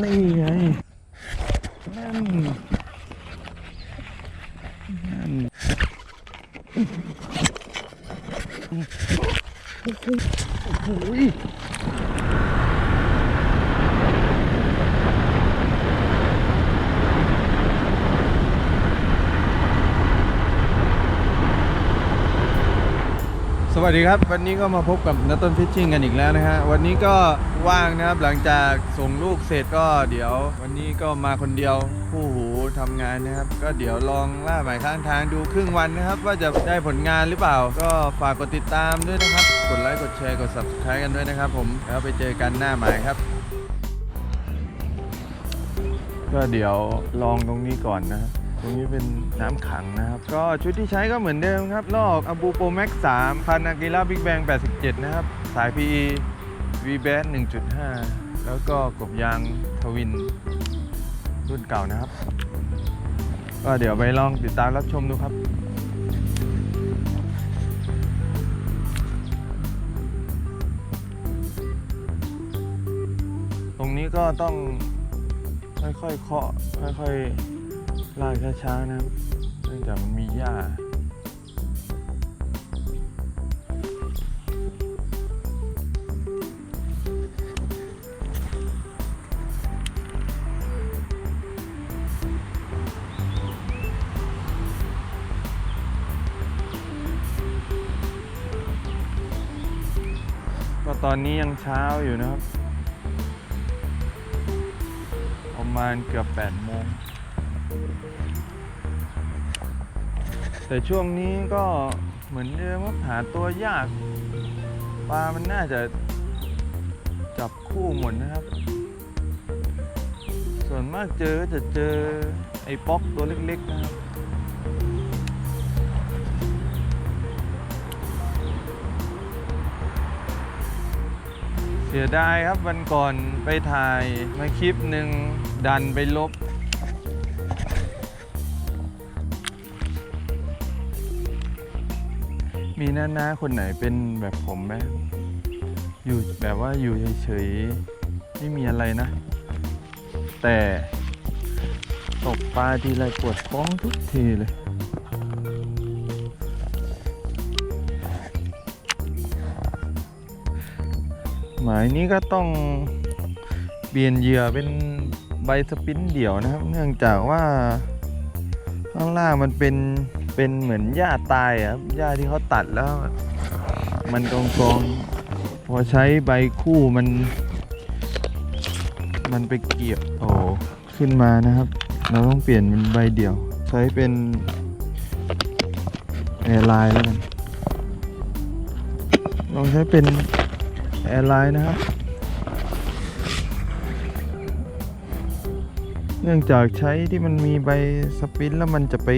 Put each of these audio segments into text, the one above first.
นี่ไงนั่นนั่นโอ้โหโอ้โหส วัสดีครับ วันนี้ก็มาพบกับนัตต้นฟิชชิ่งกันอีกแล้วนะฮะวันนี้ก็ว่างนะครับหลังจากส่งลูกเสร็จก็เดี๋ยว วันนี้ก็มาคนเดียวคู่หูทำงานนะครับ ก็เดี๋ยวลองล่าหมายข้างทางดูครึ่งวันนะครับ ว่าจะได้ผลงานหรือเปล่า ก็ฝากกดติดตามด้วยนะครับ กดไลค์กดแชร์กด subscribe กันด้วยนะครับ ผมแล้วไปเจอกันหน้าหมายครับ ก็เดี๋ยวลองตรงนี้ก่อนนะครับ ตรงนี้เป็นน้ำขังนะครับ ก็ชุดที่ใช้ก็เหมือนเดิมครับ ลอกอบูโปรแม็ก3พันอากิล่าบิ๊กแบง87 นะครับ สาย PE v b a s 1.5 แล้วก็กบยางทวินรุ่นเก่านะครับ ก็เดี๋ยวไปลองติดตามรับชมดูครับตรงนี้ก็ต้องค่อยๆเคาะค่อยๆ ลากช้าๆนะครับเนื่องจากมันมีหญ้าก็ตอนนี้ยังเช้าอยู่นะครับ ประมาณเกือบ8โมง แต่ช่วงนี้ก็เหมือนเดิมว่าหาตัวยากปลามันน่าจะจับคู่หมดนะครับ ส่วนมากเจอก็จะเจอไอ้ป๊อกตัวเล็กๆนะครับเสียดายครับวันก่อนไปถ่ายมาคลิปหนึ่งดันไปลบ มีน้านาคนไหนเป็นแบบผมไหมอยู่แบบว่าอยู่เฉยๆไม่มีอะไรนะ แต่ตกปลาทีไรปวดท้องทุกทีเลย หมายนี้ก็ต้องเปลี่ยนเหยื่อเป็นใบสปินเดี่ยวนะครับ เนื่องจากว่าข้างล่างมันเป็น เป็นเหมือนหญ้าตายครับหญ้าที่เขาตัดแล้ว มันกองกองๆพอใช้ใบคู่มัน มันไปเกี่ยวโตขึ้นมานะครับ เราต้องเปลี่ยนเป็นใบเดี่ยว ใช้เป็นแอร์ไลน์แล้วกันลองใช้เป็นแอร์ไลน์นะครับ เนื่องจากใช้ที่มันมีใบสปินแล้วมันจะไป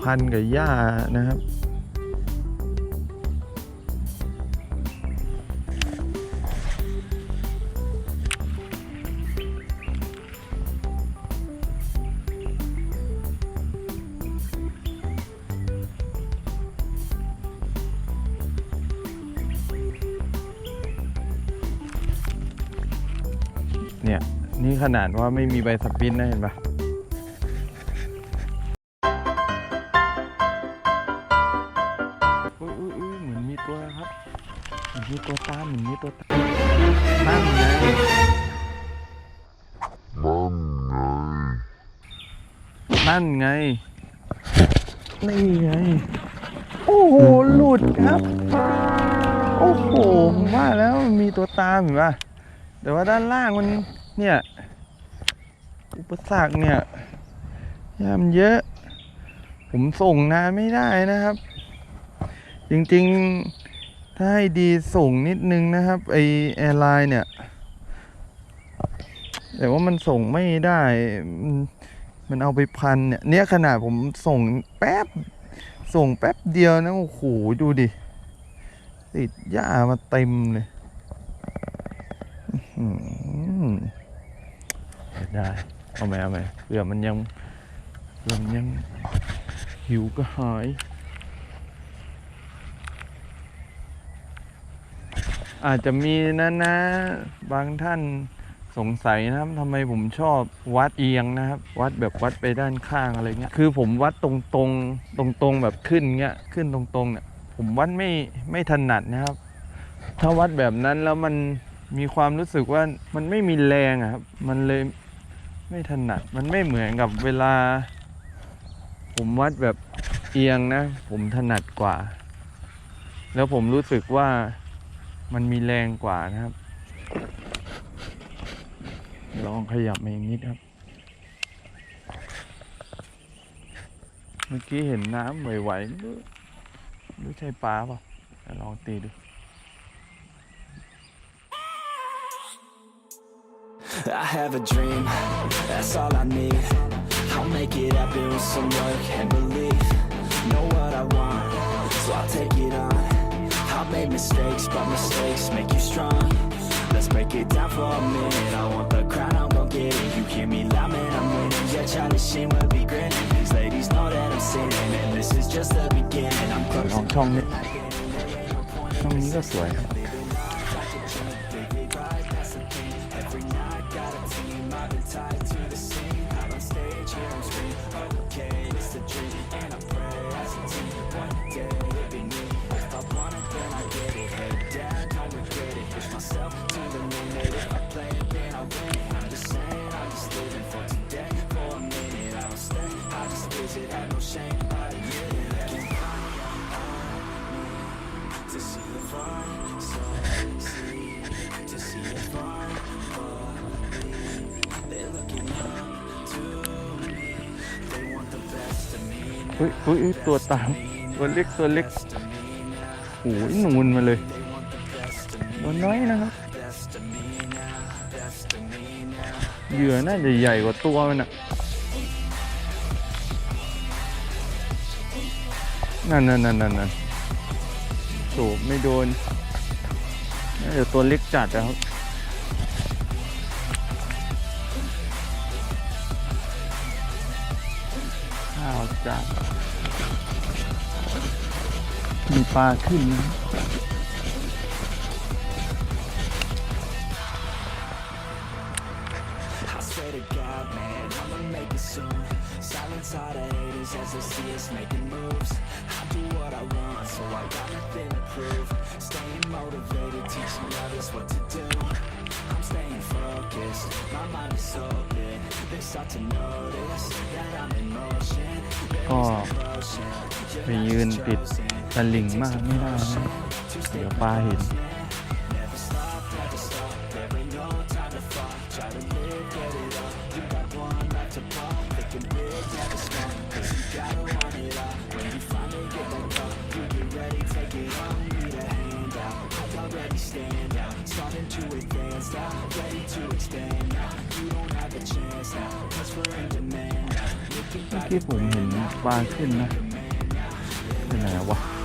พันกับหญ้านะครับเนี่ย นี่ขนาดว่าไม่มีใบสปินนะเห็นปะ นั่นไง นี่ไง โอ้โห หลุดครับ โอ้โหผมว่าแล้วมันมีตัวตามเห็นปะแต่ว่าด้านล่างมันเนี่ย อุปสรรคเนี่ยยามนเยอะ ผมส่งนานไม่ได้นะครับ จริงๆ ถ้าให้ดีส่งนิดนึงนะครับ ไอแอร์ไลน์เนี่ย แต่ว่ามันส่งไม่ได้ มันเอาไปพันเนี่ยเนี่ยขนาดผมส่งแป๊บ ส่งแป๊บเดียวนะโอ้โหดูดิ ติดหญ้ามาเต็มเลยได้เอาไหมเอาไหมเผื่อมันยังเผื่อมันยังหิวก็หายอาจจะมีนะนะ บางท่าน สงสัยนะครับทำไมผมชอบวัดเอียงนะครับ วัดแบบวัดไปด้านข้างอะไรเงี้ยคือผมวัดตรงตรงตรงตรงแบบขึ้นเงี้ยขึ้นตรงตรงเนี่ยผมวัดไม่ไม่ถนัดนะครับ ถ้าวัดแบบนั้นแล้วมันมีความรู้สึกว่ามันไม่มีแรงอะครับมันเลยไม่ถนัดมันไม่เหมือนกับเวลา ผมวัดแบบเอียงนะ ผมถนัดกว่า แล้วผมรู้สึกว่ามันมีแรงกว่านะครับ ลองขยับมาอีกนิดครับ เมื่อกี้เห็นน้ำไหวๆไม่รู้ใช่ปลาเปล่าลองตีดู I have a dream, that's all I need. I'll make it happen with some work and belief. Know what I want, so I'll take it on. I've made mistakes, but mistakes make you strong. Let's break it down for a minute. I want the crown, I'm gon' get it. You hear me loud, man, I'm winning. Yeah, Charlie Sheen will be grinning. These ladies know that I'm sinning, and this is just the beginning. I'm ลอง closing. ช่องนี้ ช่องนี้ก็สวยครับ เฮ้ยเฮ้ยเฮ้ยตัวตามตัวเล็กตัวเล็กโอ้ยนูนมาเลยตัวน้อยนะครับเหยื่อน่าจะใหญ่กว่าตัวมันอะนั่นนั่นนั่นนั่นนั่นโถไม่โดนน่าจะตัวเล็กจัดนะครับ ลาขึ้นนะก็ไปยืนติด แต่ลิงมากไม่ได้นะเดี๋ยวปลาเห็นเมื่อกี้ผมเห็นปลาขึ้นนะเป็นไงวะ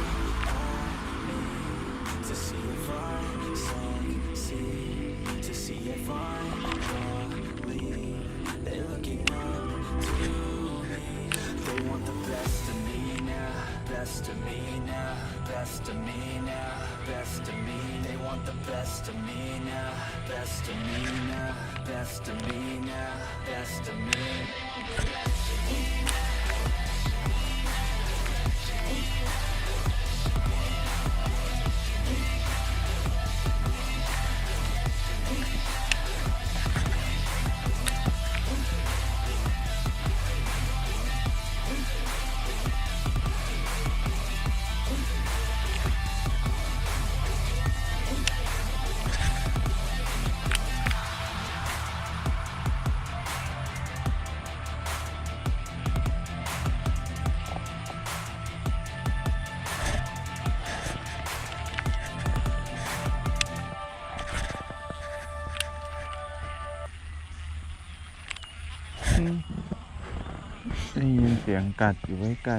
ได้ยินเสียงกัดอยู่ใกล้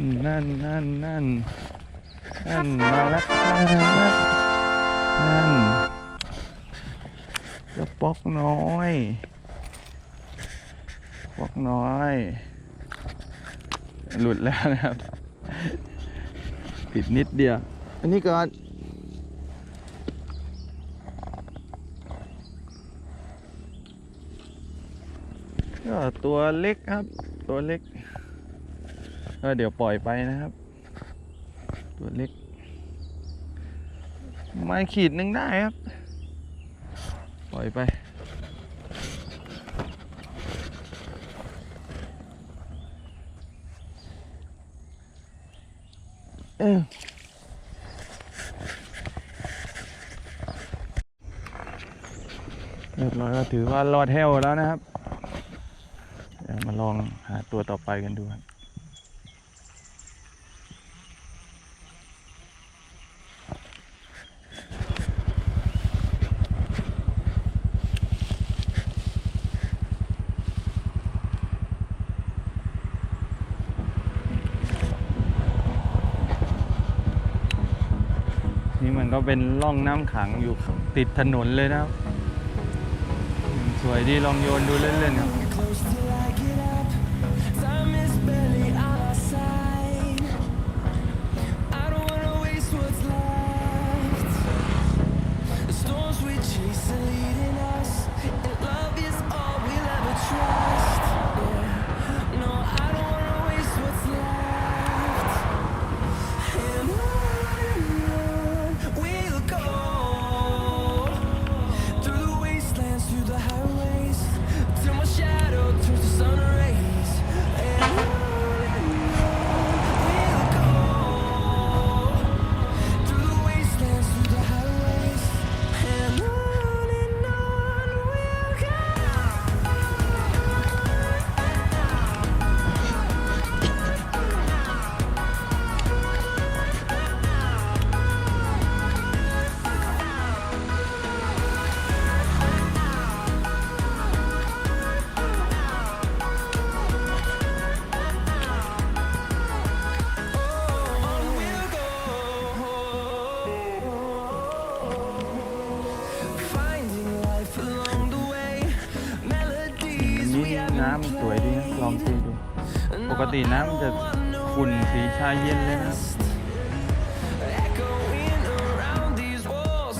นั่นนั่นนั่นนั่นนั่นมาแล้วครับนั่นเจ้าป๊อกน้อยป๊อกน้อย หลุดแล้วนะครับ ผิดนิดเดียว อันนี้ก่อนก็ตัวเล็กครับ ตัวเล็ก ก็เดี๋ยวปล่อยไปนะครับ ตัวเล็ก ไม้ขีดหนึ่งได้ครับ ปล่อยไปเออเรียบร้อยก็ถือว่ารอดแห้วแล้วนะครับ เดี๋ยวมาลองหาตัวต่อไปกันดูครับ ก็เป็นร่องน้ำขังอยู่ติดถนนเลยนะครับ สวยดีลองโยนดูเล่นๆครับ ปกติน้ำจะขุ่นสีชาเย็นเลยนะครับ Echoing around these walls,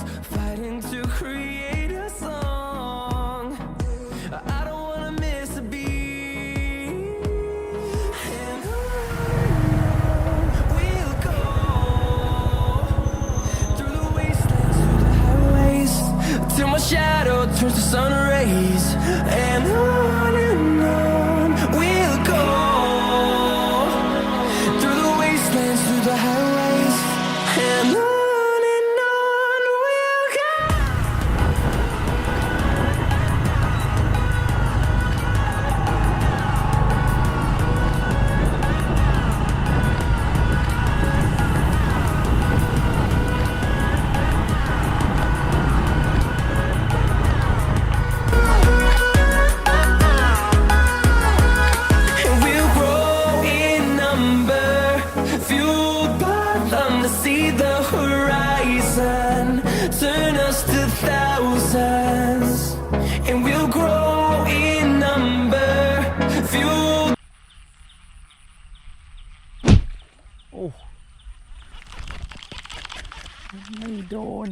ไม่โดน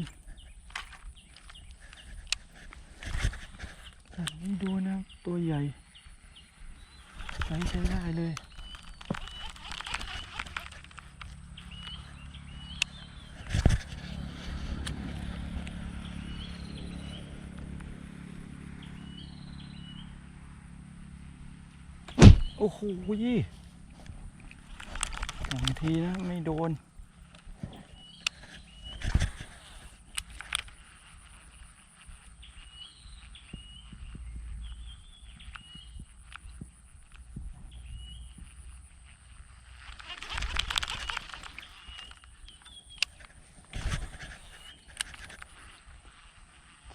แต่ไม่โดนนะตัวใหญ่ใช้ใช้ได้เลยโอ้โหยี่สองทีนะไม่โดน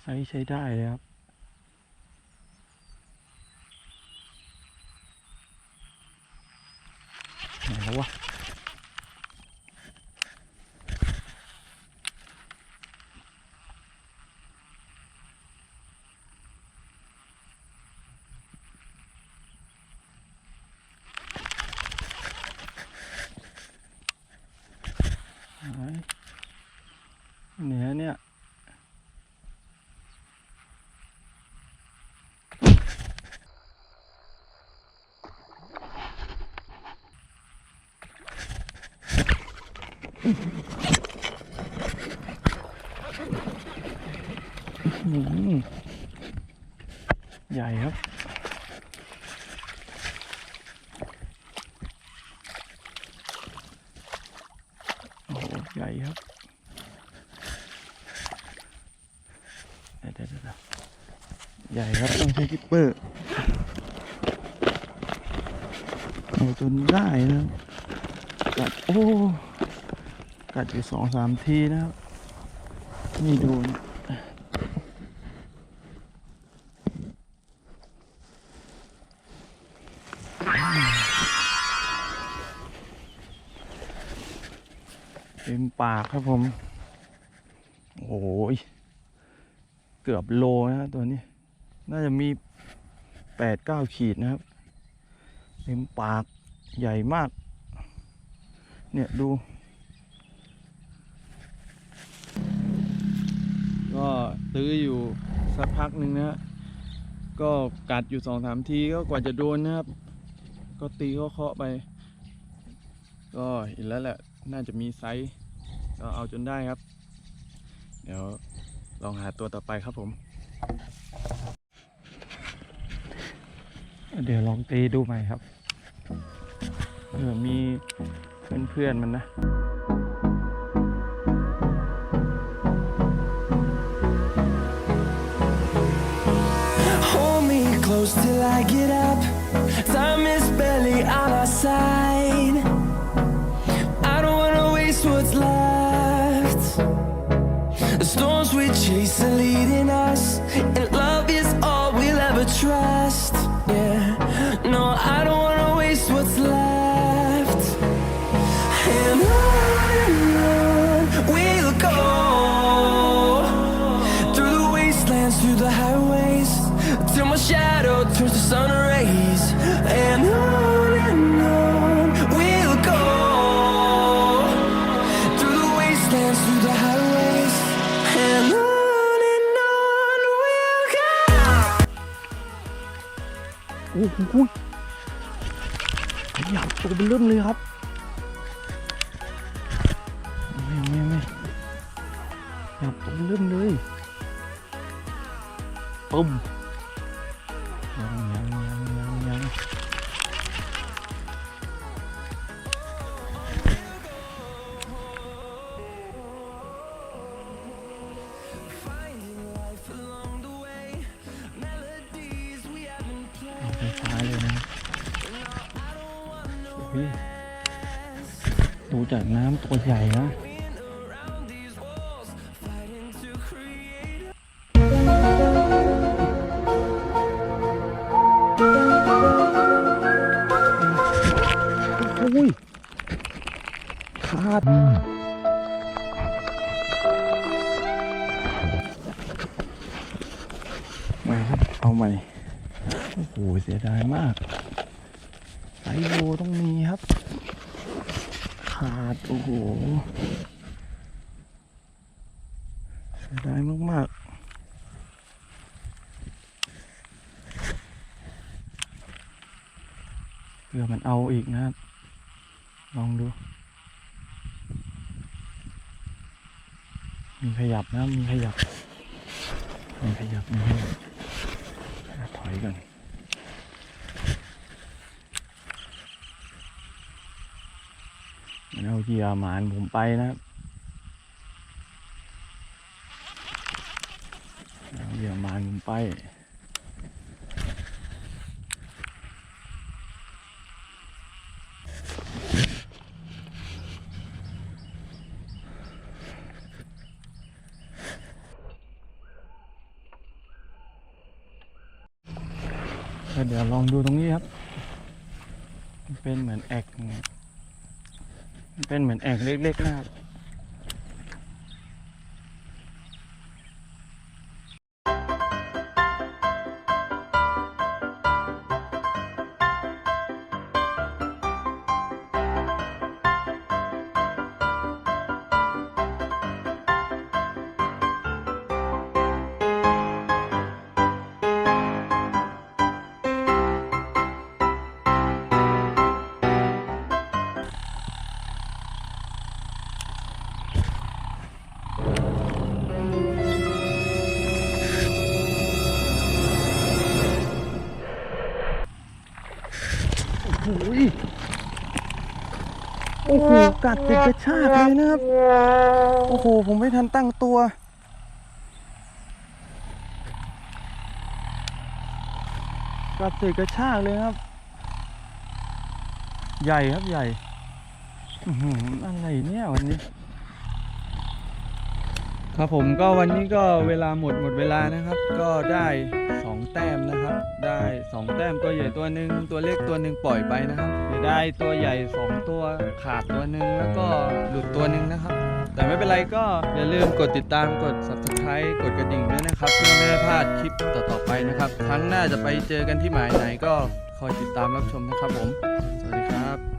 ใช้ใช้ได้เลยครับ ใหญ่ครับ โอ้ใหญ่ครับเดี๋ยวเดี๋ยวใหญ่ครับ ต้องใช้กิ๊ปเปอร์เอาจนได้นะ โอ้ กัดอยู่สองสามทีนะครับ นี่ดูนะเต็มปากครับผม โอ้โหยเกือบโลนะตัวนี้ น่าจะมีแปดเก้าขีดนะครับ เต็มปากใหญ่มาก เนี่ยดู ก็ตื้ออยู่สักพักหนึ่งนะฮะก็กัดอยู่สองสามทีก็กว่าจะโดนนะครับ ก็ตีก็เคาะๆไป ก็เห็นแล้วแหละน่าจะมีไซส์ก็เอาจนได้ครับ เดี๋ยวลองหาตัวต่อไปครับผม เดี๋ยวลองตีดูใหม่ครับเผื่อมีเพื่อนๆมันนะ close till I get up. หขยับตัวเป็นเริ่มเลยครับไม่ไม่ไม่ขยับตัวเป็นเริ่มเลยปึ้มยังยังยั จากน้ำตัวใหญ่นะโอ้ยขาดใหม่ครับ เอาใหม่ โอ้โห เสียดายมากไซโลต้องมีครับ ขาด โอ้โหเสียดายมาก ๆเพื่อมันเอาอีกนะครับ ลองดู มีขยับนะ มีขยับ มีขยับมีขยับถอยก่อน มันเอาเหยื่อหมานผมไปนะครับเอาเหยื่อหมานผมไป แล้วเดี๋ยวลองดูตรงนี้ครับ มันเป็นเหมือนแอกไง มือนแอกเล็กๆนะครับ กัดติดกระชากเลยนะครับ โอ้โห ผมไม่ทันตั้งตัว กัดติดกระชากเลยครับ ใหญ่ครับใหญ่อือหืออะไรเนี่ยวันนี้ ครับผมก็วันนี้ก็เวลาหมดหมดเวลานะครับ ก็ได้สองแต้มนะครับ ได้สองแต้มตัวใหญ่ตัวหนึ่งตัวเล็กตัวหนึ่งปล่อยไปนะครับได้ตัวใหญ่สองตัวขาดตัวหนึ่งแล้วก็หลุดตัวหนึ่งนะครับ แต่ไม่เป็นไรก็อย่าลืมกดติดตามกด subscribe กดกระดิ่งด้วยนะครับเพื่อไม่ให้พลาดคลิปต่อๆไปนะครับครั้งหน้าจะไปเจอกันที่หมายไหนก็คอยติดตามรับชมนะครับผม สวัสดีครับ